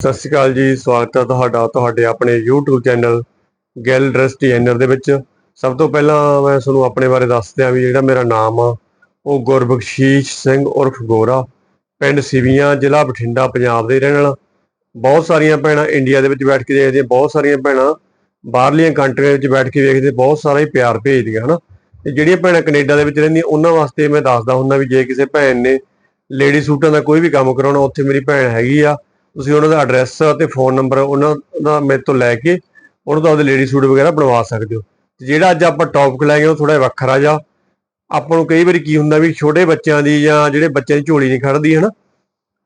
ਸਤਿ ਸ਼੍ਰੀ ਅਕਾਲ ਜੀ, ਸਵਾਗਤ ਹੈ ਤੁਹਾਡਾ, ਤੁਹਾਡੇ ਆਪਣੇ YouTube ਚੈਨਲ ਗੈਲ ਡਰੈਸ ਡਿਜ਼ਾਈਨਰ ਦੇ ਵਿੱਚ। ਸਭ ਤੋਂ ਪਹਿਲਾਂ ਮੈਂ ਤੁਹਾਨੂੰ ਆਪਣੇ ਬਾਰੇ ਦੱਸ ਦਿਆਂ ਵੀ ਜਿਹੜਾ ਮੇਰਾ ਨਾਮ ਆ, ਉਹ ਗੁਰਬਖਸ਼ੀਸ਼ ਸਿੰਘ ਉਰਫ ਗੋਰਾ, ਪਿੰਡ ਸਿਵੀਆਂ, ਜ਼ਿਲ੍ਹਾ ਬਠਿੰਡਾ, ਪੰਜਾਬ ਦੇ ਰਹਿਣ ਵਾਲਾ। ਬਹੁਤ ਸਾਰੀਆਂ ਭੈਣਾਂ ਇੰਡੀਆ ਦੇ ਵਿੱਚ ਬੈਠ ਕੇ ਦੇਖਦੀਆਂ ਬਹੁਤ ਸਾਰੀਆਂ ਭੈਣਾਂ ਬਾਹਰਲੀਆਂ ਕੰਟਰੀਆਂ ਵਿੱਚ ਬੈਠ ਕੇ ਵੇਖਦੇ ਬਹੁਤ ਸਾਰਾ ਹੀ ਪਿਆਰ ਭੇਜਦੀਆਂ, ਹਨਾ। ਤੇ ਜਿਹੜੀਆਂ ਭੈਣਾਂ ਕੈਨੇਡਾ ਦੇ ਵਿੱਚ ਰਹਿੰਦੀਆਂ, ਉਹਨਾਂ ਵਾਸਤੇ ਮੈਂ ਦੱਸਦਾ ਹੁੰਦਾ ਵੀ ਜੇ ਕਿਸੇ ਭੈਣ ਨੇ ਲੇਡੀ ਸੂਟਾਂ ਦਾ ਕੋਈ ਵੀ ਕੰਮ ਕਰਾਉਣਾ, ਉੱਥੇ ਮੇਰੀ ਭੈਣ ਹੈਗੀ ਆ। ਤੁਸੀਂ ਉਹਨਾਂ ਦਾ ਐਡਰੈਸ ਤੇ ਫੋਨ ਨੰਬਰ ਉਹਨਾਂ ਦਾ ਮੇਰੇ ਤੋਂ ਲੈ ਕੇ ਉਹਨਾਂ ਤੋਂ ਆਪਦੇ ਲੇਡੀ ਸੂਟ ਵਗੈਰਾ ਬਣਵਾ ਸਕਦੇ ਹੋ। ਤੇ ਜਿਹੜਾ ਅੱਜ ਆਪਾਂ ਟੌਪਿਕ ਲੈ ਗਏ ਉਹ ਥੋੜਾ ਵੱਖਰਾ ਜਿਹਾ। ਆਪਾਂ ਨੂੰ ਕਈ ਵਾਰੀ ਕੀ ਹੁੰਦਾ ਵੀ ਛੋਟੇ ਬੱਚਿਆਂ ਦੀ ਜਾਂ ਜਿਹੜੇ ਬੱਚਿਆਂ ਦੀ ਝੋਲੀ ਨਹੀਂ ਖੜਦੀ ਹੈ ਨਾ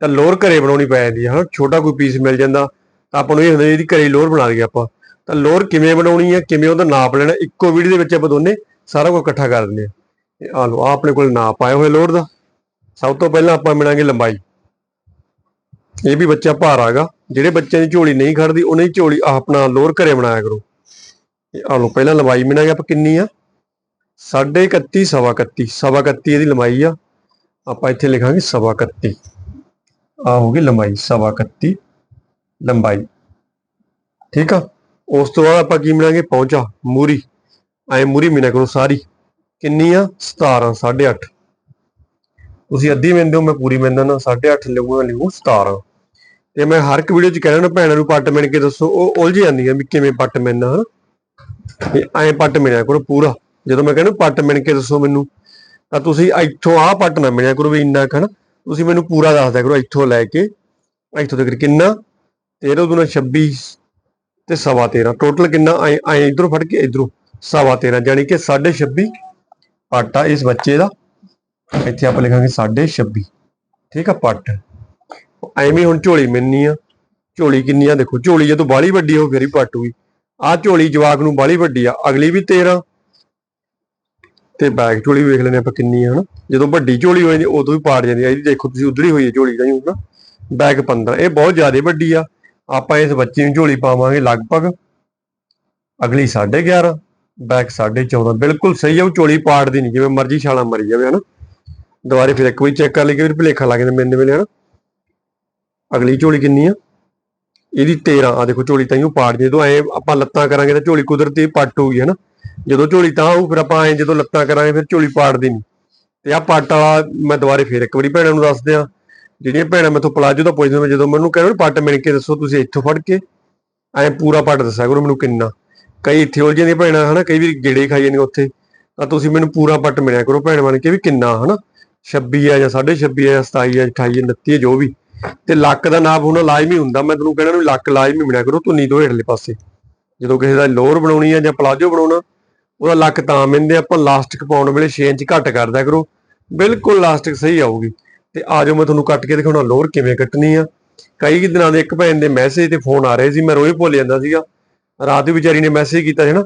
ਤਾਂ ਲੋਅਰ ਘਰੇ ਬਣਾਉਣੀ ਪੈ ਜਾਂਦੀ ਹੈ ਹਨਾ? ਛੋਟਾ ਕੋਈ ਪੀਸ ਮਿਲ ਜਾਂਦਾ, ਤਾਂ ਆਪਾਂ ਨੂੰ ਇਹ ਹੁੰਦਾ ਜਿਹਦੀ ਘਰੇ ਲੋਅਰ ਬਣਾ ਲਈਏ ਆਪਾਂ। ਤਾਂ ਲੋਅਰ ਕਿਵੇਂ ਬਣਾਉਣੀ ਹੈ ਕਿਵੇਂ ਉਹਦਾ ਨਾਪ ਲੈਣਾ, ਇੱਕੋ ਵੀਡੀਓ ਦੇ ਵਿੱਚ ਆਪਾਂ ਦੋਨੇ ਸਾਰਾ ਕੁਝ ਇਕੱਠਾ ਕਰ ਦਿੰਦੇ ਆ। ਆ ਲਓ, ਆਹ ਆਪਣੇ ਕੋਲ ਨਾਪ ਆਇਆ ਹੋਏ ਲੋਅਰ ਦਾ। ਸਭ ਤੋਂ ਪਹਿਲਾਂ ਆਪਾਂ ਮਿਲਾਂਗੇ ਲੰਬਾਈ। ਇਹ ਵੀ ਬੱਚਾ ਭਾਰ ਆਗਾ। ਜਿਹੜੇ ਬੱਚਿਆਂ ਦੀ ਝੋਲੀ ਨਹੀਂ ਖੜਦੀ, ਉਹਨਾਂ ਦੀ ਝੋਲੀ ਆਪਣਾ ਲੋਰ ਘਰੇ ਬਣਾਇਆ ਕਰੋ। ਇਹ ਆ ਲਓ, ਪਹਿਲਾਂ ਲੰਬਾਈ ਮਿਣਾਂਗੇ ਆਪਾਂ ਕਿੰਨੀ ਆ? 31 ਸਵਾ 31 ਸਵਾ 31 ਇਹਦੀ ਲੰਬਾਈ ਆ। ਆਪਾਂ ਇੱਥੇ ਲਿਖਾਂਗੇ ਸਵਾ 31 ਆ ਗਈ ਲੰਬਾਈ, ਸਵਾ 31 ਲੰਬਾਈ। ਠੀਕ ਆ? ਉਸ ਤੋਂ ਬਾਅਦ ਆਪਾਂ ਕੀ ਮਿਣਾਂਗੇ ਪਹੁੰਚਾ, ਮੂਰੀ। ਐ ਮੂਰੀ ਮਿਣਾ ਕਰੋ ਸਾਰੀ। ਕਿੰਨੀ ਆ? 17 8.5 ਤੁਸੀਂ ਅੱਧੀ ਮਿੰਦੇ ਹੋ, ਮੈਂ ਪੂਰੀ ਮਿੰਦਾ ਨਾ 8.5 ਲਿਖੂਗਾ, ਲਿਖੂ 17 ਤੇ ਮੈਂ ਹਰ ਇੱਕ ਵੀਡੀਓ 'ਚ ਕਹਿਣਾ ਭੈਣਾਂ ਨੂੰ ਪੱਟ ਮਿਣ ਕੇ ਦੱਸੋ, ਉਹ ਉਲਝ ਜਾਂਦੀਆਂ ਵੀ ਕਿਵੇਂ ਪੱਟ ਮਿਣਨਾ। ਹਨ ਤੇ ਐਂ ਪੱਟ ਮਿਣਿਆ ਕਰੋ ਪੂਰਾ। ਜਦੋਂ ਮੈਂ ਕਹਿੰਦਾ ਪੱਟ ਮਿਣ ਕੇ ਦੱਸੋ ਮੈਨੂੰ, ਤਾਂ ਤੁਸੀਂ ਇੱਥੋਂ ਆਹ ਪੱਟ ਨਾ ਮਿਣਿਆ ਕਰੋ ਵੀ ਇੰਨਾ ਕਹਣਾ ਤੁਸੀਂ ਮੈਨੂੰ ਪੂਰਾ ਦੱਸ ਦਿਆ ਕਰੋ ਇੱਥੋਂ ਲੈ ਕੇ, ਇੱਥੋਂ ਤੱਕ ਕਿੰਨਾ? 13 ਦੁਨਾ 26 ਤੇ ਸਵਾ 13 ਟੋਟਲ ਕਿੰਨਾ? ਐ ਐ ਇਧਰੋਂ ਫੜ ਕੇ ਇਧਰੋਂ। ਸਵਾ 13 ਯਾਨੀ ਕਿ 26.5 ਪੱਟ ਆ ਇਸ ਬੱਚੇ ਦਾ। ਇੱਥੇ ਆਪਾਂ ਲਿਖਾਂਗੇ 26.5 ਠੀਕ ਆ, ਪੱਟ। ਐਵੇਂ ਹੁਣ ਝੋਲੀ ਮਿਲਣੀ ਆ। ਝੋਲੀ ਕਿੰਨੀ ਆ ਦੇਖੋ, ਝੋਲੀ ਜਦੋਂ ਬਾਲੀ ਵੱਡੀ ਹੋ, ਫੇਰ ਹੀ ਪੱਟ ਹੋਈ। ਆ ਝੋਲੀ ਜਵਾਕ ਨੂੰ ਬਾਲੀ ਵੱਡੀ ਆ, ਅਗਲੀ ਵੀ 13 ਤੇ ਬੈਕ ਝੋਲੀ ਵੇਖ ਲੈਣੇ ਆਪਾਂ ਕਿੰਨੀ ਆ, ਹਨਾ। ਜਦੋਂ ਵੱਡੀ ਝੋਲੀ ਹੋ ਜਾਂਦੀ, ਉਦੋਂ ਵੀ ਪਾੜ ਜਾਂਦੀ ਆ। ਇਹਦੀ ਦੇਖੋ, ਤੁਸੀਂ ਉਧਰ ਹੀ ਹੋਈ ਹੈ ਝੋਲੀ ਦਾ ਹੀ ਹੁਣ ਬੈਕ 15 ਇਹ ਬਹੁਤ ਜ਼ਿਆਦਾ ਵੱਡੀ ਆ। ਆਪਾਂ ਇਸ ਬੱਚੇ ਨੂੰ ਝੋਲੀ ਪਾਵਾਂਗੇ ਲਗਭਗ ਅਗਲੀ 11.5 ਬੈਕ 14.5 ਬਿਲਕੁਲ ਸਹੀ ਆ, ਉਹ ਝੋਲੀ ਪਾੜਦੀ ਨਹੀਂ ਜਿਵੇਂ ਮਰਜ਼ੀ ਛਾਲਾ ਮਰੀ ਜਾਵੇ, ਹਨਾ। ਦੁਬਾਰੇ ਫਿਰ ਇੱਕ ਵਾਰੀ ਚੈੱਕ ਕਰ ਲਈ ਕਿ ਭੁਲੇਖਾ ਲੱਗ ਜਾਂਦਾ ਮੈਨੂੰ ਵੇਲੇ, ਹਨਾ। ਅਗਲੀ ਝੋਲੀ ਕਿੰਨੀ ਆ? ਇਹਦੀ 13 ਆ ਦੇਖੋ, ਝੋਲੀ ਤਾਂ ਹੀ ਪਾੜ ਜੇ ਜਦੋਂ ਐ ਆਪਾਂ ਲੱਤਾਂ ਕਰਾਂਗੇ ਤਾਂ ਝੋਲੀ ਕੁਦਰਤੀ ਪੱਟ ਹੋਊਗੀ, ਹਨਾ? ਜਦੋਂ ਝੋਲੀ ਤਾਂ ਆਊ ਫਿਰ ਆਪਾਂ ਐ ਜਦੋਂ ਲੱਤਾਂ ਕਰਾਂਗੇ, ਫਿਰ ਝੋਲੀ ਪਾੜਦੀ ਨਹੀਂ ਤੇ ਆ ਪੱਟ ਵਾਲਾ ਮੈਂ ਦੁਬਾਰੇ ਫਿਰ ਇੱਕ ਵਾਰੀ ਭੈਣਾਂ ਨੂੰ ਦੱਸ ਦਿਆਂ ਜਿਹੜੀਆਂ ਭੈਣਾਂ ਮੈਥੋਂ ਪਲਾਜੋ ਦਾ ਪੁੱਛਦੇ ਮੈਂ ਜਦੋਂ ਮੈਨੂੰ ਕਹਿੰਦੇ ਪੱਟ ਮਿਣ ਕੇ ਦੱਸੋ, ਤੁਸੀਂ ਇੱਥੋਂ ਫੜ ਕੇ। ਐ ਪੂਰਾ ਪੱਟ ਦੱਸਿਆ ਕਰੋ ਮੈਨੂੰ ਕਿੰਨਾ। ਕਈ ਇੱਥੇ ਉਲਝ ਦੀਆਂ ਭੈਣਾਂ, ਹਨਾ? ਕਈ ਵੀ ਗੇੜੇ ਖਾਈ ਜਾਂਦੀਆਂ ਉੱਥੇ। ਤਾਂ ਤੁਸੀਂ ਮੈਨੂੰ ਪੂਰਾ ਪੱਟ ਮਿਲਿਆ ਕਰੋ ਭੈਣ ਬਣ ਕੇ ਵੀ ਕਿੰਨਾ, ਹਨਾ? 26 ਆ ਜਾਂ 26.5 ਆ ਜਾਂ 27 ਆ 28 29 ਜੋ ਵੀ। ਤੇ ਲੱਕ ਦਾ ਨਾਪ ਹੁਣ ਲਾਜ਼ਮੀ ਹੁੰਦਾ, ਮੈਂ ਤੁਹਾਨੂੰ ਕਹਿਣਾ ਵੀ ਲੱਕ ਲਾਜ਼ਮੀ ਮਿਣਿਆ ਕਰੋ, ਧੁੰਨੀ ਤੋਂ ਹੇਠਲੇ ਪਾਸੇ। ਜਦੋਂ ਕਿਸੇ ਦਾ ਲੋਅਰ ਬਣਾਉਣੀ ਆ ਜਾਂ ਪਲਾਜੋ ਬਣਾਉਣਾ, ਉਹਦਾ ਲੱਕ ਤਾਂ ਮਿੰਦੇ ਆਪਾਂ ਲਾਸਟਿਕ ਪਾਉਣ ਵੇਲੇ 6 ਇੰਚ ਘੱਟ ਕਰਦਾ ਕਰੋ, ਬਿਲਕੁਲ ਲਾਸਟਿਕ ਸਹੀ ਆਊਗੀ। ਤੇ ਆਜੋ ਮੈਂ ਤੁਹਾਨੂੰ ਕੱਟ ਕੇ ਦਿਖਾਉਣਾ ਲੋਅਰ ਕਿਵੇਂ ਕੱਟਣੀ ਆ। ਕਈ ਦਿਨਾਂ ਦੇ ਇੱਕ ਭੈਣ ਦੇ ਮੈਸੇਜ ਤੇ ਫੋਨ ਆ ਰਹੇ ਸੀ, ਮੈਂ ਰੋਜ਼ ਭੁੱਲ ਜਾਂਦਾ ਸੀਗਾ। ਰਾਤ ਦੀ ਵਿਚਾਰੀ ਨੇ ਮੈਸੇਜ ਕੀਤਾ ਸੀ ਨਾ,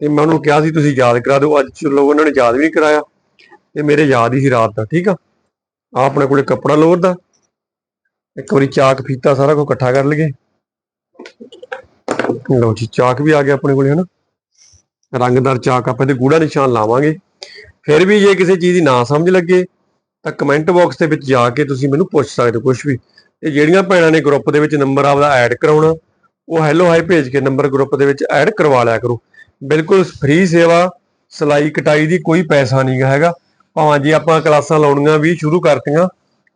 ਤੇ ਮੈਂ ਉਹਨੂੰ ਕਿਹਾ ਸੀ, ਤੁਸੀਂ ਯਾਦ ਕਰਾ ਦਿਓ, ਅੱਜ ਚਲੋ ਉਹਨਾਂ ਨੇ ਯਾਦ ਵੀ ਨਹੀਂ ਕਰਾਇਆ। ਤੇ ਮੇਰੇ ਯਾਦ ਹੀ ਸੀ ਰਾਤ ਦਾ, ਠੀਕ ਆ? ਆ ਆਪਣੇ ਕੋਲੇ ਕੱਪੜਾ ਲੋਅਰ ਦਾ ਇੱਕ ਵਾਰੀ ਚਾਕ ਫੀਤਾ ਸਾਰਾ ਕੁਝ ਇਕੱਠਾ ਕਰ ਲਈਏ। ਲਓ ਜੀ, ਚਾਕ ਵੀ ਆ ਗਿਆ ਆਪਣੇ ਕੋਲੇ, ਹਨਾ? ਰੰਗਦਾਰ ਚਾਕ ਆਪਾਂ ਤੇ ਗੂੜਾ ਨਿਸ਼ਾਨ ਲਾਵਾਂਗੇ। ਫਿਰ ਵੀ ਜੇ ਕਿਸੇ ਚੀਜ਼ ਦੀ ਨਾ ਸਮਝ ਲੱਗੇ, ਤਾਂ ਕਮੈਂਟ ਬਾਕਸ ਦੇ ਵਿੱਚ ਜਾ ਕੇ ਤੁਸੀਂ ਮੈਨੂੰ ਪੁੱਛ ਸਕਦੇ ਹੋ ਕੁਝ ਵੀ। ਤੇ ਜਿਹੜੀਆਂ ਭੈਣਾਂ ਨੇ ਗਰੁੱਪ ਦੇ ਵਿੱਚ ਨੰਬਰ ਆਪਦਾ ਐਡ ਕਰਾਉਣਾ, ਉਹ ਹੈਲੋ ਹਾਈ ਭੇਜ ਕੇ ਨੰਬਰ ਗਰੁੱਪ ਦੇ ਵਿੱਚ ਐਡ ਕਰਵਾ ਲਿਆ ਕਰੋ। ਬਿਲਕੁਲ ਫ੍ਰੀ ਸੇਵਾ, ਸਲਾਈ ਕਟਾਈ ਦੀ ਕੋਈ ਪੈਸਾ ਨਹੀਂ ਹੈਗਾ। ਭਾਵੇਂ ਜੀ ਆਪਾਂ ਕਲਾਸਾਂ ਲਾਉਣੀਆਂ ਵੀ ਸ਼ੁਰੂ ਕਰਤੀਆਂ,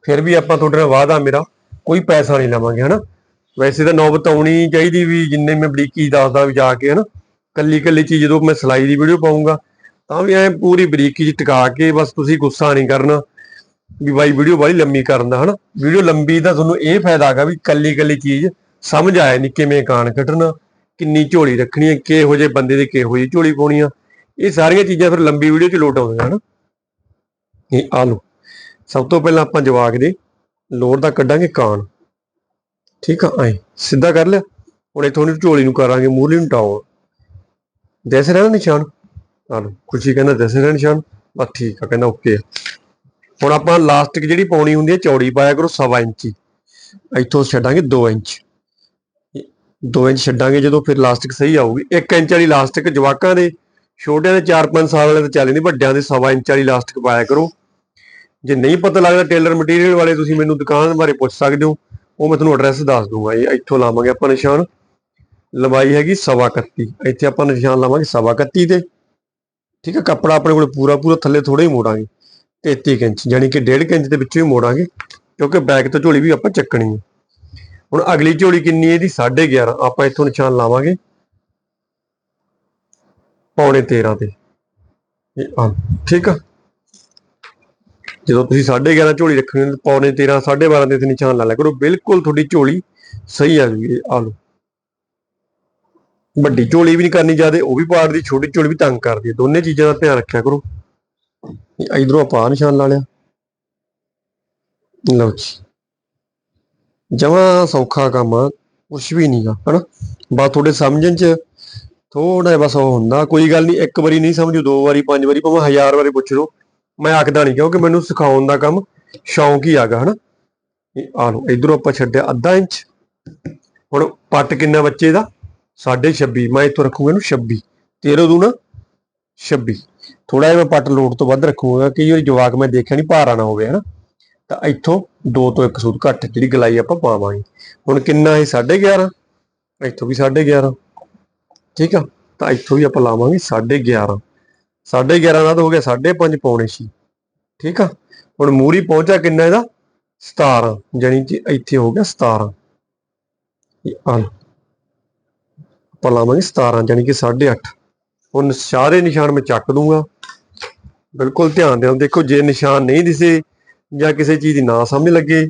ਫਿਰ ਵੀ ਆਪਾਂ ਤੁਹਾਡੇ ਨਾਲ ਵਾਅਦਾ ਮੇਰਾ ਕੋਈ ਪੈਸਾ ਨਹੀਂ ਲਵਾਂਗੇ, ਹਨਾ? ਵੈਸੇ ਤਾਂ ਨੌਬਤ ਆਉਣੀ ਚਾਹੀਦੀ ਵੀ ਜਿੰਨੇ ਮੈਂ ਬਰੀਕੀ ਦੱਸਦਾ ਵੀ ਜਾ ਕੇ, ਹਨਾ? ਕੱਲੀ ਕੱਲੀ ਚੀਜ਼ ਜਦੋਂ ਮੈਂ ਸਲਾਈ ਦੀ ਵੀਡੀਓ ਪਾਉਂਗਾ ਤਾਂ ਵੀ ਐ ਪੂਰੀ ਬਰੀਕੀ ਚ ਟਿਕਾ ਕੇ ਬਸ ਤੁਸੀਂ ਗੁੱਸਾ ਨਹੀਂ ਕਰਨਾ ਵੀ ਬਾਈ ਵੀਡੀਓ ਬਾਈ ਲੰਮੀ ਕਰਨ ਦਾ, ਹਨਾ? ਵੀਡੀਓ ਲੰਬੀ ਦਾ ਤੁਹਾਨੂੰ ਇਹ ਫਾਇਦਾ ਹੈਗਾ ਵੀ ਕੱਲੀ ਕੱਲੀ ਚੀਜ਼ ਸਮਝ ਆਏ ਨਹੀਂ ਕਿਵੇਂ ਕਾਨ ਕੱਢਣਾ, ਕਿੰਨੀ ਝੋਲੀ ਰੱਖਣੀ ਹੈ, ਕਿਹੋ ਜਿਹੇ ਬੰਦੇ ਦੇ ਕਿਹੋ ਜਿਹੀ ਝੋਲੀ ਪਾਉਣੀ ਆ। ਇਹ ਸਾਰੀਆਂ ਚੀਜ਼ਾਂ ਫਿਰ ਲੰਬੀ ਵੀਡੀਓ ਚ ਲੋਟ ਆਉਂਦੀਆਂ, ਹਨਾ? ਇਹ ਆ ਲਓ। ਸਭ ਤੋਂ ਪਹਿਲਾਂ ਆਪਾਂ ਜਵਾਕ ਦੇ ਲੋਰ ਦਾ ਕੱਢਾਂਗੇ ਕਾਨ ਠੀਕ ਆ ਐ ਸਿੱਧਾ ਕਰ ਲਿਆ। ਹੁਣ ਇਥੋਂ ਨੂੰ ਝੋਲੀ ਨੂੰ ਕਰਾਂਗੇ ਮੂਹਲੀ ਨੂੰ ਟਾਉਣ ਦਿਸ ਰਿਹਾ ਨਿਸ਼ਾਨ? ਆ ਖੁਸ਼ੀ ਕਹਿੰਦਾ ਦਿਸ ਰਿਹਾ ਨਿਸ਼ਾਨ? ਬਸ ਠੀਕ ਆ, ਕਹਿੰਦਾ ਓਕੇ ਹੁਣ ਆਪਾਂ ਲਾਸਟਿਕ ਜਿਹੜੀ ਪਾਉਣੀ ਹੁੰਦੀ ਹੈ ਚੌੜੀ ਪਾਇਆ ਕਰੋ ਸਵਾ ਇੰਚੀ ਇੱਥੋਂ ਛੱਡਾਂਗੇ 2 ਇੰਚ। 2 ਇੰਚ ਛੱਡਾਂਗੇ ਜਦੋਂ ਫਿਰ ਲਾਸਟਿਕ ਸਹੀ ਆਊਗੀ। 1 ਇੰਚ ਵਾਲੀ ਲਾਸਟਿਕ ਜਵਾਕਾਂ ਦੇ, ਛੋਟਿਆਂ ਦੇ 4-5 ਸਾਲ ਵਾਲੇ ਤੇ ਚੱਲ ਨਹੀਂ ਵੱਡਿਆਂ ਦੇ ਸਵਾ ਇੰਚ ਵਾਲੀ ਲਾਸਟਿਕ ਪਾਇਆ ਕਰੋ। ਜੇ ਨਹੀਂ ਪਤਾ ਲੱਗਦਾ ਟੇਲਰ ਮਟੀਰੀਅਲ ਵਾਲੇ, ਤੁਸੀਂ ਮੈਨੂੰ ਦੁਕਾਨ ਬਾਰੇ ਪੁੱਛ ਸਕਦੇ ਹੋ। ਉਹ ਮੈਂ ਤੁਹਾਨੂੰ ਐਡਰੈਸ ਦੱਸ ਦੂੰਗਾ ਇਹ ਇੱਥੋਂ ਲਾਵਾਂਗੇ ਆਪਾਂ ਨਿਸ਼ਾਨ। ਲੰਬਾਈ ਹੈਗੀ ਸਵਾ 31 ਇੱਥੇ ਆਪਾਂ ਨਿਸ਼ਾਨ ਲਾਵਾਂਗੇ ਸਵਾ 31 ਤੇ। ਠੀਕ ਹੈ, ਕੱਪੜਾ ਆਪਣੇ ਕੋਲ ਪੂਰਾ ਪੂਰਾ ਥੱਲੇ ਥੋੜਾ ਹੀ ਮੋੜਾਂਗੇ। 33 ਕੁ ਇੰਚ ਯਾਨੀ ਕਿ 1.5 ਇੰਚ ਦੇ ਵਿੱਚੋਂ ਹੀ ਮੋੜਾਂਗੇ। ਕਿਉਂਕਿ ਬੈਕ ਤੋਂ ਝੋਲੀ ਵੀ ਆਪਾਂ ਚੱਕਣੀ ਹੈ। ਹੁਣ ਅਗਲੀ ਝੋਲੀ ਕਿੰਨੀ ਹੈ ਇਹਦੀ? 11.5 ਆਪਾਂ ਇੱਥੋਂ ਨਿਸ਼ਾਨ ਲਾਵਾਂਗੇ। ਪੌਣੇ 13 ਤੇ। ਠੀਕ ਆ। ਜਦੋਂ ਤੁਸੀਂ 11.5 ਝੋਲੀ ਰੱਖਣੀ ਹੈ ਤਾਂ ਪੌਣੇ 13 12.5 ਦੇ ਤੇ ਨਿਸ਼ਾਨ ਲਾ ਲਿਆ ਕਰੋ। ਬਿਲਕੁਲ ਤੁਹਾਡੀ ਝੋਲੀ ਸਹੀ ਆ ਗਈ ਆ ਲਓ ਵੱਡੀ ਝੋਲੀ ਵੀ ਨਹੀਂ ਕਰਨੀ ਜ਼ਿਆਦੇ, ਉਹ ਵੀ ਪਾੜ ਦੀ, ਛੋਟੀ ਝੋਲੀ ਵੀ ਤੰਗ ਕਰਦੀ ਹੈ ਦੋਨੇ ਚੀਜ਼ਾਂ ਦਾ ਧਿਆਨ ਰੱਖਿਆ ਕਰੋ। ਇਧਰੋਂ ਆਪਾਂ ਆਹ ਨਿਸ਼ਾਨ ਲਾ ਲਿਆ। ਲਓ ਜੀ। ਜਮਾ ਸੌਖਾ ਕੰਮ ਆ, ਕੁਛ ਵੀ ਨਹੀਂਗਾ ਹਨਾ? ਬਸ ਤੁਹਾਡੇ ਸਮਝਣ ਚ ਥੋੜਾ ਬਸ ਉਹ ਹੁੰਦਾ, ਕੋਈ ਗੱਲ ਨਹੀਂ, ਇੱਕ ਵਾਰੀ ਨਹੀਂ ਸਮਝੋ, ਦੋ ਵਾਰੀ, ਪੰਜ ਵਾਰੀ, ਭਾਵੇਂ ਹਜ਼ਾਰ ਵਾਰੀ ਪੁੱਛ ਲਓ। ਮੈਂ ਆਖਦਾ ਨਹੀਂ ਕਿਉਂਕਿ ਮੈਨੂੰ ਸਿਖਾਉਣ ਦਾ ਕੰਮ ਸ਼ੌਂਕ ਹੀ ਆਗਾ, ਹਨਾ? ਇਹ ਆ ਲਓ, ਇਧਰੋਂ ਆਪਾਂ ਛੱਡਿਆ ਅੱਧਾ ਇੰਚ। ਹੁਣ ਪੱਟ ਕਿੰਨਾ ਬੱਚੇ ਦਾ? 26 ਮੈਂ ਇੱਥੋਂ ਰੱਖੂਗਾ ਇਹਨੂੰ 26 13 ਦੂ ਨਾ 26 ਥੋੜਾ ਜਿਹਾ ਮੈਂ ਪੱਟ ਲੋਡ ਤੋਂ ਵੱਧ ਰੱਖੂਗਾ ਕਿ ਵਾਰੀ ਜਵਾਕ ਮੈਂ ਦੇਖਿਆ ਨਹੀਂ ਭਾਰਾ ਨਾ ਹੋਵੇ, ਹਨਾ? ਤਾਂ ਇੱਥੋਂ 2 ਤੋਂ 1 ਸੂਤ ਘੱਟ, ਜਿਹੜੀ ਗਲਾਈ ਆਪਾਂ ਪਾਵਾਂਗੇ। ਹੁਣ ਕਿੰਨਾ ਇਹ 11.5 ਇੱਥੋਂ ਵੀ 11.5 ਠੀਕ ਆ? ਤਾਂ ਇੱਥੋਂ ਵੀ ਆਪਾਂ ਲਾਵਾਂਗੇ 11.5 11.5 ਦਾ ਤਾਂ ਹੋ ਗਿਆ 5.5 ਪੌਣੇ 6 ਠੀਕ ਆ? ਹੁਣ ਮੂਰੀ ਪਹੁੰਚਾ ਕਿੰਨਾ ਇਹਦਾ? 17 ਜਾਨੀ ਕਿ ਇੱਥੇ ਹੋ ਗਿਆ 17 ਇਹ ਆ ਆਪਾਂ ਲਾਵਾਂਗੇ 17 ਜਾਨੀ ਕਿ 8.5 ਹੁਣ ਸਾਰੇ ਨਿਸ਼ਾਨ ਮੈਂ ਚੱਕ ਦੂੰਗਾ। ਬਿਲਕੁਲ ਧਿਆਨ ਦਿਓ, ਦੇਖੋ ਜੇ ਨਿਸ਼ਾਨ ਨਹੀਂ ਦਿਸੇ ਜਾਂ ਕਿਸੇ ਚੀਜ਼ ਦੀ ਨਾ ਸਮਝ ਲੱਗੇ,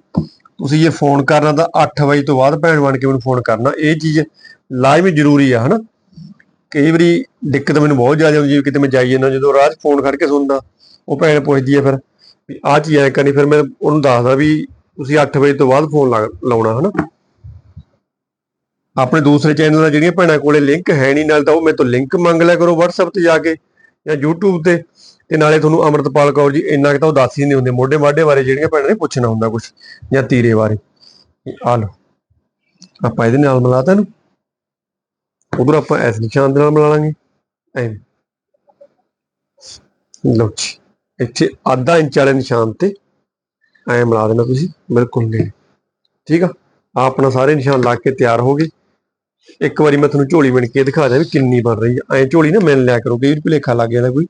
ਤੁਸੀਂ ਜੇ ਫੋਨ ਕਰਨਾ ਤਾਂ 8 ਵਜੇ ਤੋਂ ਬਾਅਦ ਭੈਣ ਬਣ ਕੇ ਮੈਨੂੰ ਫੋਨ ਕਰਨਾ। ਇਹ ਚੀਜ਼ ਲਾਜ਼ਮੀ ਜ਼ਰੂਰੀ ਆ, ਹਨਾ? ਕਈ ਵਾਰੀ ਦਿੱਕਤ ਮੈਨੂੰ ਬਹੁਤ ਜ਼ਿਆਦਾ ਆਉਂਦੀ ਹੈ ਕਿਤੇ ਮੈਂ ਜਾਈ ਜਾਂਦਾ, ਜਦੋਂ ਰਾਹ 'ਚ ਫੋਨ ਕਰਕੇ ਸੁਣਦਾ, ਉਹ ਭੈਣ ਪੁੱਛਦੀ ਹੈ ਫਿਰ ਵੀ ਆਹ ਚੀਜ਼ ਐ ਕਰਨੀ, ਫਿਰ ਮੈਂ ਉਹਨੂੰ ਦੱਸਦਾ ਵੀ ਤੁਸੀਂ 8 ਵਜੇ ਤੋਂ ਬਾਅਦ ਫੋਨ ਲਾਉਣਾ, ਹਨਾ? ਆਪਣੇ ਦੂਸਰੇ ਚੈਨਲ ਦਾ ਜਿਹੜੀਆਂ ਭੈਣਾਂ ਕੋਲੇ ਲਿੰਕ ਹੈ ਨਹੀਂ, ਨਾਲ ਤਾਂ ਉਹ ਮੇਰੇ ਤੋਂ ਲਿੰਕ ਮੰਗ ਲਿਆ ਕਰੋ WhatsApp ਤੇ ਜਾ ਕੇ ਜਾਂ YouTube ਤੇ ਤੇ ਨਾਲੇ ਤੁਹਾਨੂੰ ਅਮਰਤਪਾਲ ਕੌਰ ਜੀ ਇੰਨਾ ਕਿ ਤਾਂ ਉਹ ਦੱਸ ਹੀ ਨਹੀਂ ਹੁੰਦੇ ਮੋਢੇ ਮਾਢੇ ਬਾਰੇ ਜਿਹੜੀਆਂ ਭੈਣਾਂ ਨੇ ਪੁੱਛਣਾ ਹੁੰਦਾ ਕੁਝ ਜਾਂ ਤੀਰੇ ਬਾਰੇ। ਆ ਲਓ, ਆਪਾਂ ਇਹਦੇ ਨਾਲ ਮਿਲਾਤਾ ਇਹਨੂੰ। ਉਧਰ ਆਪਾਂ ਇਸ ਨਿਸ਼ਾਨ ਦੇ ਨਾਲ ਮਿਲਾ ਲਾਂਗੇ। ਐਂ। ਲਓ ਜੀ। ਇੱਥੇ ਆਧਾ ਇੰਚ ਵਾਲੇ ਨਿਸ਼ਾਨ ਤੇ ਐਂ ਮਿਲਾ ਦੇਣਾ ਤੁਸੀਂ। ਬਿਲਕੁਲ ਨਹੀਂ ਠੀਕ ਆ? ਆਹ ਆਪਣਾ ਸਾਰੇ ਨਿਸ਼ਾਨ ਲਾ ਕੇ ਤਿਆਰ ਹੋ ਗਏ। ਇੱਕ ਵਾਰੀ ਮੈਂ ਤੁਹਾਨੂੰ ਝੋਲੀ ਬਣ ਕੇ ਦਿਖਾ ਦਿਆਂ ਵੀ ਕਿੰਨੀ ਬਣ ਰਹੀ ਆ। ਐਂ ਝੋਲੀ ਨਾ ਮਿਲ ਲਿਆ ਕਰੋ, ਕਈ ਵਾਰ ਭੁਲੇਖਾ ਲੱਗ ਜਾਂਦਾ ਕੋਈ।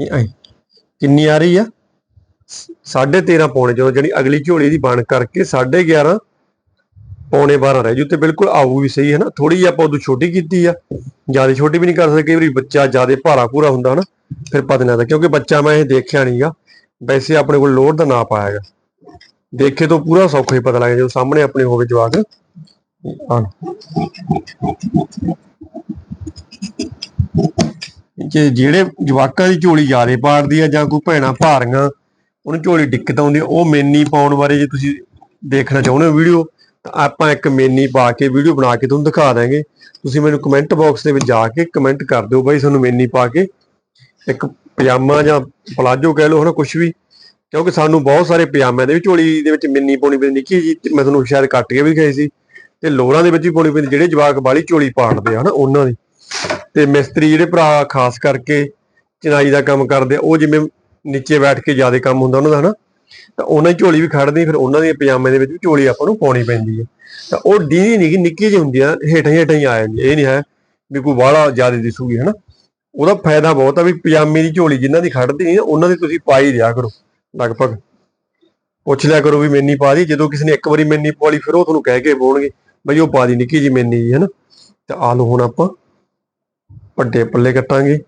ਇਹ ਐਂ। ਕਿੰਨੀ ਆ ਰਹੀ ਆ? 13.5 ਪੌਣੇ ਜਦੋਂ ਜਿਹੜੀ ਅਗਲੀ ਝੋਲੀ ਦੀ ਬਣ ਕਰਕੇ 11.5 ਪੌਣੇ 12 ਰਹਿ ਜੂ ਤੇ ਬਿਲਕੁਲ ਆਊ ਵੀ ਸਹੀ ਹੈ ਨਾ। ਥੋੜੀ ਜਿਹੀ ਆਪਾਂ ਉਦੋਂ ਛੋਟੀ ਕੀਤੀ ਆ। ਜ਼ਿਆਦਾ ਛੋਟੀ ਵੀ ਨਹੀਂ ਕਰ ਸਕਦੇ। ਕਈ ਵਾਰੀ ਬੱਚਾ ਜ਼ਿਆਦਾ ਭਾਰਾ ਪੂਰਾ ਹੁੰਦਾ ਹਨਾ ਫਿਰ ਪਤਾ ਨਹੀਂ ਲੱਗਦਾ। ਕਿਉਂਕਿ ਬੱਚਾ ਮੈਂ ਇਹ ਦੇਖਿਆ ਨਹੀਂਗਾ ਵੈਸੇ ਆਪਣੇ ਕੋਲ ਲੋਡ ਦਾ ਨਾਪ ਆਇਆਗਾ ਦੇਖੇ ਤੋਂ ਪੂਰਾ ਸੌਖਾ ਹੀ ਪਤਾ ਲੱਗ ਜਦੋਂ। ਸਾਹਮਣੇ ਆਪਣੇ ਹੋਵੇ ਜਵਾਕ। ਆ ਜੇ ਜਿਹੜੇ ਜਵਾਕਾਂ ਦੀ ਝੋਲੀ ਜ਼ਿਆਦੇ ਪਾੜਦੀ ਆ ਜਾਂ ਕੋਈ ਭੈਣਾ ਭਾਰੀਆਂ, ਉਹਨੂੰ ਝੋਲੀ ਦਿੱਕਤ ਆਉਂਦੀ ਉਹ ਮੇਨੀ ਪਾਉਣ ਬਾਰੇ ਜੇ ਤੁਸੀਂ ਦੇਖਣਾ ਚਾਹੁੰਦੇ ਹੋ ਵੀਡੀਓ ਆਪਾਂ ਇੱਕ ਮੇਨੀ ਪਾ ਕੇ ਵੀਡੀਓ ਬਣਾ ਕੇ ਤੁਹਾਨੂੰ ਦਿਖਾ ਦਾਂਗੇ। ਤੁਸੀਂ ਮੈਨੂੰ ਕਮੈਂਟ ਬਾਕਸ ਦੇ ਵਿੱਚ ਜਾ ਕੇ ਕਮੈਂਟ ਕਰ ਦਿਓ ਬਾਈ ਤੁਹਾਨੂੰ ਮੇਨੀ ਪਾ ਕੇ। ਇੱਕ ਪਜਾਮਾ ਜਾਂ ਪਲਾਜੋ ਕਹਿ ਲਓ ਹਨਾ ਕੁਝ ਵੀ। ਕਿਉਂਕਿ ਸਾਨੂੰ ਬਹੁਤ ਸਾਰੇ ਪਜਾਮਿਆਂ ਦੇ ਵੀ ਝੋਲੀ ਦੇ ਵਿੱਚ ਮਿੰਨੀ ਪਾਉਣੀ ਪੈਂਦੀ। ਨਿੱਕੀ ਜੀ ਮੈਂ ਤੁਹਾਨੂੰ ਸ਼ਾਇਦ ਕੱਟ ਕੇ ਵੀ ਦਿਖਾਈ ਸੀ। ਤੇ ਲੋਰਾਂ ਦੇ ਵਿੱਚ ਵੀ ਪਾਉਣੀ ਪੈਂਦੀ। ਜਿਹੜੇ ਜਵਾਕ ਵਾਲੀ ਝੋਲੀ ਪਾੜਦੇ ਆ ਹਨਾ, ਉਹਨਾਂ ਦੀ। ਤੇ ਮਿਸਤਰੀ ਜਿਹੜੇ ਭਰਾ ਖਾਸ ਕਰਕੇ ਚਨਾਈ ਦਾ ਕੰਮ ਕਰਦੇ ਉਹ ਜਿਵੇਂ ਨੀਚੇ ਬੈਠ ਕੇ ਜ਼ਿਆਦਾ ਕੰਮ ਹੁੰਦਾ ਉਹਨਾਂ ਦਾ ਹਨਾ। ਤਾਂ ਉਹਨਾਂ ਦੀ ਝੋਲੀ ਵੀ ਖੜਦੀ, ਫਿਰ ਉਹਨਾਂ ਦੀਆਂ ਪਜਾਮੇ ਦੇ ਵਿੱਚ ਵੀ ਝੋਲੀ ਆਪਾਂ ਨੂੰ ਪਾਉਣੀ ਪੈਂਦੀ ਹੈ। ਤਾਂ ਉਹ ਡੀਨੀ ਨਹੀਂ ਨਿੱਕੀ ਜਿਹੀ ਹੁੰਦੀ ਆ, ਹੇਠਾਂ ਹੇਠਾਂ ਹੀ ਆ ਜਾਂਦੀ ਇਹ ਨਹੀਂ ਹੈ ਵੀ ਕੋਈ ਬਾਹਲਾ ਜ਼ਿਆਦਾ ਦਿਸੂਗੀ, ਹਨਾ? ਉਹਦਾ ਫਾਇਦਾ ਬਹੁਤ ਆ ਵੀ ਪਜਾਮੇ ਦੀ ਝੋਲੀ ਜਿਨ੍ਹਾਂ ਦੀ ਖੜਦੀ ਨਹੀਂ, ਉਹਨਾਂ ਦੀ ਤੁਸੀਂ ਪਾ ਹੀ ਦਿਆ ਕਰੋ, ਲਗਭਗ। ਪੁੱਛ ਲਿਆ ਕਰੋ ਵੀ ਮੈਨੀ ਪਾ ਦੀ, ਜਦੋਂ ਕਿਸੇ ਨੇ ਇੱਕ ਵਾਰੀ ਮੈਨੀ ਪਾ ਲਈ, ਫਿਰ ਉਹ ਤੁਹਾਨੂੰ ਕਹਿ ਕੇ ਬੋਲਣਗੇ ਬਈ ਉਹ ਪਾ ਦੀ ਨਿੱਕੀ ਜੀ ਮੈਨੀ ਜੀ, ਹਨਾ? ਤੇ ਆ ਲਓ ਹੁਣ ਆਪਾਂ, ਵੱਡੇ ਪੱਲੇ ਕੱਟਾਂਗੇ,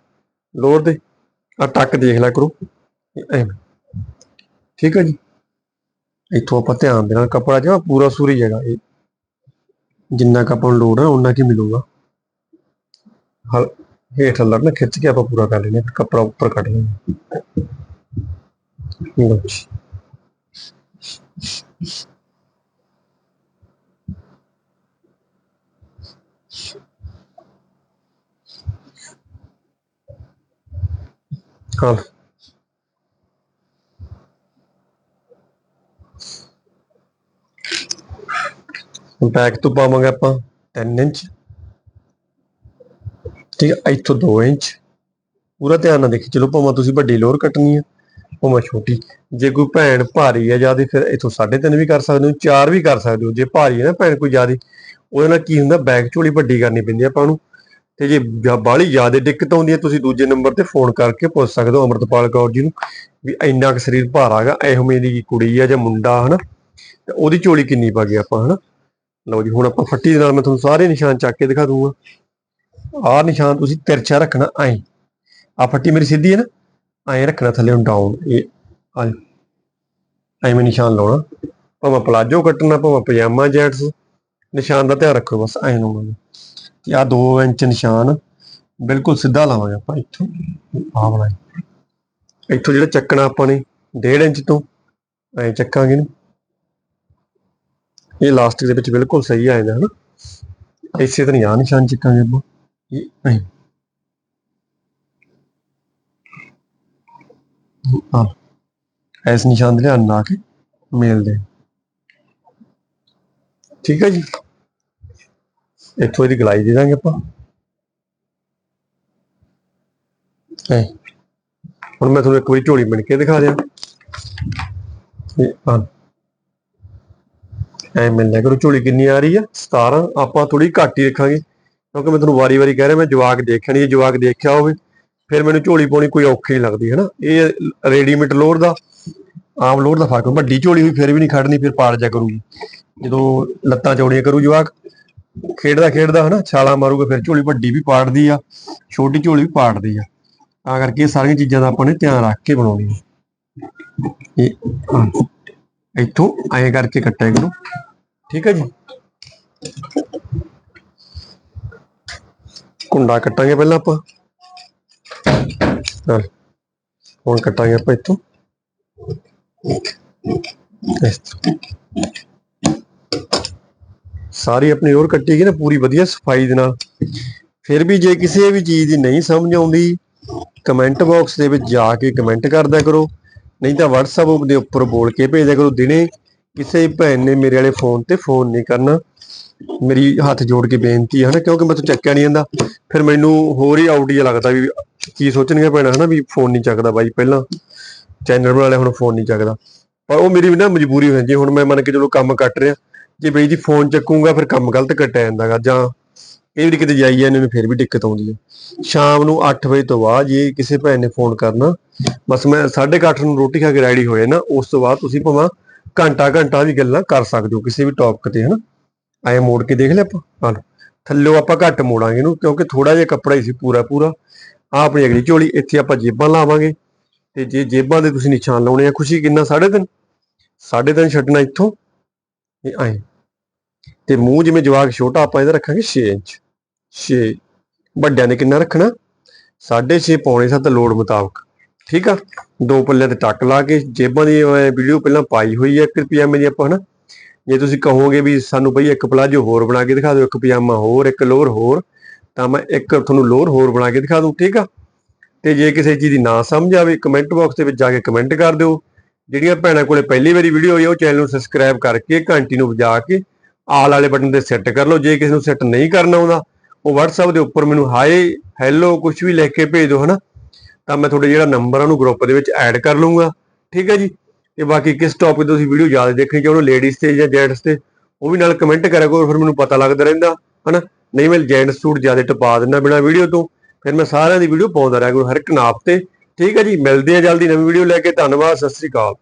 ਲੋਰ ਦੇ। ਆ ਟੱਕ ਦੇਖ ਲਿਆ ਕਰੋ। ਐਵੇਂ। ਠੀਕ ਹੈ ਜੀ? ਇੱਥੋਂ ਆਪਾਂ ਧਿਆਨ ਦੇਣਾ, ਕੱਪੜਾ ਜਿਹਾ ਪੂਰਾ ਸੂਰੀ ਜਗ੍ਹਾ ਇਹ ਜਿੰਨਾ ਕੁ ਆਪਾਂ ਨੂੰ ਲੋੜ ਹੈ ਉਹਨਾਂ ਕੀ ਮਿਲੂਗਾ। ਹਲ, ਹੇਠ ਲੱਗ ਨਾ ਖਿੱਚ ਕੇ ਆਪਾਂ ਪੂਰਾ ਕਰ ਲੈਣੇ ਫਿਰ ਕੱਪੜਾ ਉੱਪਰ ਕੱਢ ਲੈਣਾ ਲਓ ਜੀ। ਹਾਂ ਬੈਕ ਤੋਂ ਪਾਵਾਂਗੇ ਆਪਾਂ 10 ਇੰਚ। ਠੀਕ ਹੈ ਇੱਥੋਂ 2 ਇੰਚ। ਪੂਰਾ ਧਿਆਨ ਨਾਲ ਦੇਖੀ, ਚਲੋ ਭਾਵੇਂ ਤੁਸੀਂ ਵੱਡੀ ਲੋਰ ਕੱਟਣੀ ਹੈ ਭਾਵੇਂ ਛੋਟੀ। ਜੇ ਕੋਈ ਭੈਣ ਭਾਰੀ ਹੈ ਜ਼ਿਆਦਾ, ਫਿਰ ਇਥੋਂ 3.5 ਵੀ ਕਰ ਸਕਦੇ ਹੋ 4 ਵੀ ਕਰ ਸਕਦੇ ਹੋ। ਜੇ ਭਾਰੀ ਹੈ ਨਾ ਭੈਣ ਕੋਈ ਜ਼ਿਆਦਾ, ਉਹਦੇ ਨਾਲ ਕੀ ਹੁੰਦਾ, ਬੈਕ ਝੋਲੀ ਵੱਡੀ ਕਰਨੀ ਪੈਂਦੀ ਆ ਆਪਾਂ ਨੂੰ। ਤੇ ਜੇ ਬਾਹਲੀ ਜ਼ਿਆਦਾ ਦਿੱਕਤ ਆਉਂਦੀ ਹੈ ਤੁਸੀਂ ਦੂਜੇ ਨੰਬਰ ਤੇ ਫੋਨ ਕਰਕੇ ਪੁੱਛ ਸਕਦੇ ਹੋ ਅਮਰਤਪਾਲ ਕੌਰ ਜੀ ਨੂੰ ਵੀ ਇੰਨਾ ਕੁ ਸਰੀਰ ਭਾਰਾ ਹੈਗਾ, ਇਹੋ ਮੇਰੀ ਕੁੜੀ ਆ ਜਾਂ ਮੁੰਡਾ, ਹਨਾ? ਤੇ ਉਹਦੀ ਝੋਲੀ ਕਿੰਨੀ ਪਾ ਗਈ ਆਪਾਂ, ਹਨਾ? ਲਓ ਜੀ, ਹੁਣ ਆਪਾਂ ਫੱਟੀ ਦੇ ਨਾਲ ਮੈਂ ਤੁਹਾਨੂੰ ਸਾਰੇ ਨਿਸ਼ਾਨ ਚੱਕ ਕੇ ਦਿਖਾ ਦੂੰਗਾ। ਆਹ ਨਿਸ਼ਾਨ ਤੁਸੀਂ ਤਿਰਛਾ ਰੱਖਣਾ, ਐਂ। ਆ ਫੱਟੀ ਮੇਰੀ ਸਿੱਧੀ ਹੈ ਨਾ, ਐਂ ਰੱਖਣਾ ਥੱਲੇ ਨੂੰ ਡਾਊਨ ਇਹ, ਆ ਐਵੇਂ ਨਿਸ਼ਾਨ ਲਾਉਣਾ। ਭਾਵੇਂ ਪਲਾਜੋ ਕੱਟਣਾ, ਭਾਵੇਂ ਪਜਾਮਾ ਜੈਟਸ ਨਿਸ਼ਾਨ ਦਾ ਧਿਆਨ ਰੱਖੋ, ਬਸ ਐਂ ਲਾਉਣਾ ਤੇ ਆ 2 ਇੰਚ ਨਿਸ਼ਾਨ, ਬਿਲਕੁਲ ਸਿੱਧਾ ਲਾਵਾਂਗੇ ਆਪਾਂ ਇੱਥੋਂ। ਆ ਬਣਾਈ ਇੱਥੋਂ ਜਿਹੜਾ ਚੱਕਣਾ ਆਪਾਂ ਨੇ 1.5 ਇੰਚ ਤੋਂ, ਐਂ ਚੱਕਾਂਗੇ ਨਾ। ਇਹ ਲਾਸਟਿਕ ਦੇ ਵਿੱਚ ਬਿਲਕੁਲ ਸਹੀ ਆ ਜਾਂਦਾ ਹਨਾ? ਇਸੇ ਤਰ੍ਹਾਂ ਆ ਨਿਸ਼ਾਨ ਚੱਕਾਂਗੇ ਆਪਾਂ ਇਹ ਐਂ ਆ ਇਸ ਨਿਸ਼ਾਨ ਦੇ ਧਿਆਨ ਨਾਲ ਕੇ ਮੇਲ ਦੇ ਠੀਕ ਹੈ ਜੀ। ਇੱਥੋਂ ਇਹਦੀ ਗਲਾਈ ਦੇ ਦਾਂਗੇ ਆਪਾਂ। ਐ ਹੁਣ ਮੈਂ ਤੁਹਾਨੂੰ ਇੱਕ ਵਾਰੀ ਝੋਲੀ ਬਣ ਕੇ ਦਿਖਾ ਦਿਆਂ। ਇਹ ਆ ਐ ਮਿਲਣਾ ਕਰੋ, ਝੋਲੀ ਕਿੰਨੀ ਆ ਰਹੀ ਆ? 17 ਆਪਾਂ ਥੋੜੀ ਘੱਟ ਹੀ ਰੱਖਾਂਗੇ। ਕਿਉਂਕਿ ਮੈਂ ਤੁਹਾਨੂੰ ਵਾਰੀ-ਵਾਰੀ ਕਹਿ ਰਿਹਾ, ਮੈਂ ਜਵਾਕ ਦੇਖਿਆ ਨਹੀਂ ਜਵਾਕ ਦੇਖਿਆ ਹੋਵੇ, ਫਿਰ ਮੈਨੂੰ ਝੋਲੀ ਪਾਉਣੀ ਕੋਈ ਔਖੀ ਨਹੀਂ ਲੱਗਦੀ, ਹਨਾ? ਇਹ ਰੈਡੀਮੇਡ ਲੋਰ ਦਾ, ਆਮ ਲੋਰ ਦਾ ਫ਼ਰਕ, ਵੱਡੀ ਝੋਲੀ ਵੀ ਫਿਰ ਵੀ ਨਹੀਂ ਖੜਨੀ, ਫਿਰ ਪਾੜ ਜਾ ਕਰੂਗੀ। ਜਦੋਂ ਲੱਤਾਂ ਚੌੜੀਆਂ ਕਰੂ ਜਵਾਕ, ਖੇਡਦਾ ਖੇਡਦਾ, ਹਨਾ, ਛਾਲਾ ਮਾਰੂਗਾ, ਫਿਰ ਝੋਲੀ ਵੱਡੀ ਵੀ ਪਾੜਦੀ ਆ, ਛੋਟੀ ਝੋਲੀ ਵੀ ਪਾੜਦੀ ਆ। ਤਾਂ ਕਰਕੇ ਇਹ ਸਾਰੀਆਂ ਚੀਜ਼ਾਂ ਦਾ ਆਪਾਂ ਨੇ ਧਿਆਨ ਰੱਖ ਕੇ ਬਣਾਉਣੀ ਹੈ। ਇਹ ਇੱਥੋਂ ਐਂ ਕਰਕੇ ਕੱਟਿਆ ਕਰੋ ਠੀਕ ਹੈ ਜੀ? ਕੁੰਡਾ ਕੱਟਾਂਗੇ ਪਹਿਲਾਂ ਆਪਾਂ। ਚੱਲ, ਹੁਣ ਕੱਟਾਂਗੇ ਆਪਾਂ ਇੱਥੋਂ। ਇਸ ਸਾਰੀ ਆਪਣੀ ਹੋਰ ਕੱਟੀ ਗਈ ਨਾ, ਪੂਰੀ ਵਧੀਆ ਸਫ਼ਾਈ ਦੇ ਨਾਲ। ਫਿਰ ਵੀ ਜੇ ਕਿਸੇ ਵੀ ਚੀਜ਼ ਦੀ ਨਹੀਂ ਸਮਝ ਆਉਂਦੀ, ਕਮੈਂਟ ਬਾਕਸ ਦੇ ਵਿੱਚ ਜਾ ਕੇ ਕਮੈਂਟ ਕਰਦਿਆ ਕਰੋ। ਨਹੀਂ ਤਾਂ WhatsApp ਦੇ ਉੱਪਰ ਬੋਲ ਕੇ ਭੇਜਿਆ ਕਰੋ ਦਿਨੇ। ਕਿਸੇ ਭੈਣ ਨੇ ਮੇਰੇ ਵਾਲੇ ਫੋਨ ਤੇ ਫੋਨ ਨਹੀਂ ਕਰਨਾ। ਮੇਰੀ ਹੱਥ ਜੋੜ ਕੇ ਬੇਨਤੀ ਹੈ ਨਾ ਕਿਉਂਕਿ ਮੈਂ ਤੋਂ ਚੱਕਿਆ ਨਹੀਂ ਜਾਂਦਾ। ਫਿਰ ਮੈਨੂੰ ਹੋਰ ਹੀ ਆਊਟ ਜਿਹਾ ਲੱਗਦਾ ਵੀ ਕੀ ਸੋਚਣਗੇ ਭੈਣਾਂ ਹਨਾ ਵੀ ਫੋਨ ਨਹੀਂ ਚੱਕਦਾ ਬਾਈ ਪਹਿਲਾਂ। ਚੈਨਲ ਬਣਾ ਲਿਆ ਹੁਣ ਫੋਨ ਨਹੀਂ ਚੱਕਦਾ। ਪਰ ਉਹ ਮੇਰੀ ਵੀ ਨਾ ਮਜਬੂਰੀ ਹੋ ਜਾਂਦੀ ਹੁਣ ਮੈਂ ਮੰਨ ਕੇ ਚਲੋ ਕੰਮ ਕੱਟ ਰਿਹਾ। ਜੇ ਬਈ ਜੀ ਫੋਨ ਚੱਕੂਗਾ, ਫਿਰ ਕੰਮ ਗਲਤ ਕੱਟਿਆ ਜਾਂਦਾਗਾ ਜਾਂ ਕਈ ਵਾਰੀ ਕਿਤੇ ਜਾਈ ਜਾਂਦੇ ਨੇ ਫਿਰ ਵੀ ਦਿੱਕਤ ਆਉਂਦੀ ਹੈ ਸ਼ਾਮ ਨੂੰ 8 ਵਜੇ ਤੋਂ ਬਾਅਦ ਜੇ ਕਿਸੇ ਭੈਣ ਨੇ ਫੋਨ ਕਰਨਾ, ਬਸ ਮੈਂ 8:30 ਨੂੰ ਰੋਟੀ ਖਾ ਕੇ ਰੈਡੀ ਹੋਏ ਨਾ, ਉਸ ਤੋਂ ਬਾਅਦ ਤੁਸੀਂ ਭਾਵੇਂ ਘੰਟਾ ਘੰਟਾ ਵੀ ਗੱਲਾਂ ਕਰ ਸਕਦੇ ਹੋ ਕਿਸੇ ਵੀ ਟੌਪਿਕ ਤੇ, ਹਨਾ? ਐ ਮੋੜ ਕੇ ਦੇਖ ਲੈ ਆਪਾਂ? ਹਾਂ। ਥੱਲੇ ਆਪਾਂ ਘੱਟ ਮੋੜਾਂਗੇ ਇਹਨੂੰ, ਕਿਉਂਕਿ ਥੋੜਾ ਜਿਹਾ ਕੱਪੜਾ ਹੀ ਸੀ ਪੂਰਾ ਪੂਰਾ। ਆਹ ਆਪਣੀ ਅਗਲੀ ਝੋਲੀ, ਇੱਥੇ ਆਪਾਂ ਜੇਬਾਂ ਲਾਵਾਂਗੇ। ਤੇ ਜੇ ਜੇਬਾਂ ਦੇ ਤੁਸੀਂ ਨਿਸ਼ਾਨ ਲਾਉਣੇ ਆ, ਖੁਸ਼ੀ ਕਿੰਨਾ? 3.5 3.5 ਛੱਡਣਾ ਇੱਥੋਂ? ਇਹ ਐ। ਤੇ ਮੂੰਹ ਜਿਵੇਂ ਜਵਾਕ ਛੋਟਾ, ਆਪਾਂ ਇਹਦਾ ਰੱਖਾਂਗੇ 6 ਇੰਚ। 6 ਵੱਡਿਆਂ ਨੇ ਕਿੰਨਾ ਰੱਖਣਾ? 6.5 ਪੌਣੇ 7 ਲੋਡ ਮੁਤਾਬਕ। ਠੀਕ ਆ? ਦੋ ਪੱਲਿਆਂ ਤੇ ਟੱਕ ਲਾ ਕੇ ਜੇਬਾਂ ਦੀ ਵੀਡੀਓ ਪਹਿਲਾਂ ਪਾਈ ਹੋਈ ਹੈ 1 ਰੁਪਿਆ ਦੀ ਆਪਾਂ, ਹਨਾ? ਜੇ ਤੁਸੀਂ ਕਹੋਗੇ ਵੀ ਸਾਨੂੰ ਬਈ ਇੱਕ ਪਲਾਜੋ ਹੋਰ ਬਣਾ ਕੇ ਦਿਖਾ ਦਿਓ, ਇੱਕ ਪਜਾਮਾ ਹੋਰ, ਇੱਕ ਲੋਅਰ ਹੋਰ, ਤਾਂ ਮੈਂ ਇੱਕ ਤੁਹਾਨੂੰ ਲੋਅਰ ਹੋਰ ਬਣਾ ਕੇ ਦਿਖਾ ਦੂੰ, ਠੀਕ ਆ? ਤੇ ਜੇ ਕਿਸੇ ਚੀਜ਼ ਦੀ ਨਾ ਸਮਝ ਆਵੇ, ਕਮੈਂਟ ਬਾਕਸ ਦੇ ਵਿੱਚ ਜਾ ਕੇ ਕਮੈਂਟ ਕਰ ਦਿਓ। ਜਿਹੜੀਆਂ ਭੈਣਾਂ ਕੋਲੇ ਪਹਿਲੀ ਵਾਰੀ ਵੀਡੀਓ ਹੋਈ ਆ, ਉਹ ਚੈਨਲ ਨੂੰ ਸਬਸਕ੍ਰਾਈਬ ਕਰਕੇ ਘੰਟੀ ਨੂੰ ਵਜਾ ਕੇ ਆਲ ਵਾਲੇ ਬਟਨ ਤੇ ਸੈੱਟ ਕਰ ਲਓ। ਜੇ ਕਿਸੇ ਨੂੰ ਸੈੱਟ ਨਹੀਂ ਕਰਨਾ ਆਉਂਦਾ ਉਹ WhatsApp ਦੇ ਉੱਪਰ ਮੈਨੂੰ ਹਾਏ ਹੈਲੋ ਕੁਝ ਵੀ ਲਿਖ ਕੇ ਭੇਜ ਦਿਓ, ਹਨਾ? ਤਾਂ ਮੈਂ ਤੁਹਾਡੇ ਜਿਹੜਾ ਨੰਬਰ ਆ ਉਹਨੂੰ ਗਰੁੱਪ ਦੇ ਵਿੱਚ ਐਡ ਕਰ ਲੂੰਗਾ ਠੀਕ ਹੈ ਜੀ? ਤੇ ਬਾਕੀ ਕਿਸ ਟੌਪਿਕ ਤੁਸੀਂ ਵੀਡੀਓ ਜ਼ਿਆਦਾ ਦੇਖਣੀ ਚਾਹੁੰਦੇ ਹੋ ਲੇਡੀਜ਼ ਤੇ ਜਾਂ ਜੈਂਟਸ ਤੇ, ਉਹ ਵੀ ਨਾਲ ਕਮੈਂਟ ਕਰਿਆ ਕਰੋ, ਫਿਰ ਮੈਨੂੰ ਪਤਾ ਲੱਗਦਾ ਰਹਿੰਦਾ, ਹਨਾ? ਨਹੀਂ ਮੈਂ ਜੈਂਟਸ ਸੂਟ ਜ਼ਿਆਦਾ ਟਪਾ ਦਿੰਦਾ ਬਿਨਾ ਵੀਡੀਓ ਤੋਂ, ਫਿਰ ਮੈਂ ਸਾਰਿਆਂ ਦੀ ਵੀਡੀਓ ਪਾਉਂਦਾ ਰਿਹਾ ਕਰੂੰ, ਹਰ ਇੱਕ ਨਾਪ ਤੇ। ਠੀਕ ਹੈ ਜੀ? ਮਿਲਦੇ ਆ ਜਲਦੀ ਨਵੀਂ ਵੀਡੀਓ ਲੈ ਕੇ। ਧੰਨਵਾਦ, ਸਤਿ ਸ੍ਰੀ ਅਕਾਲ।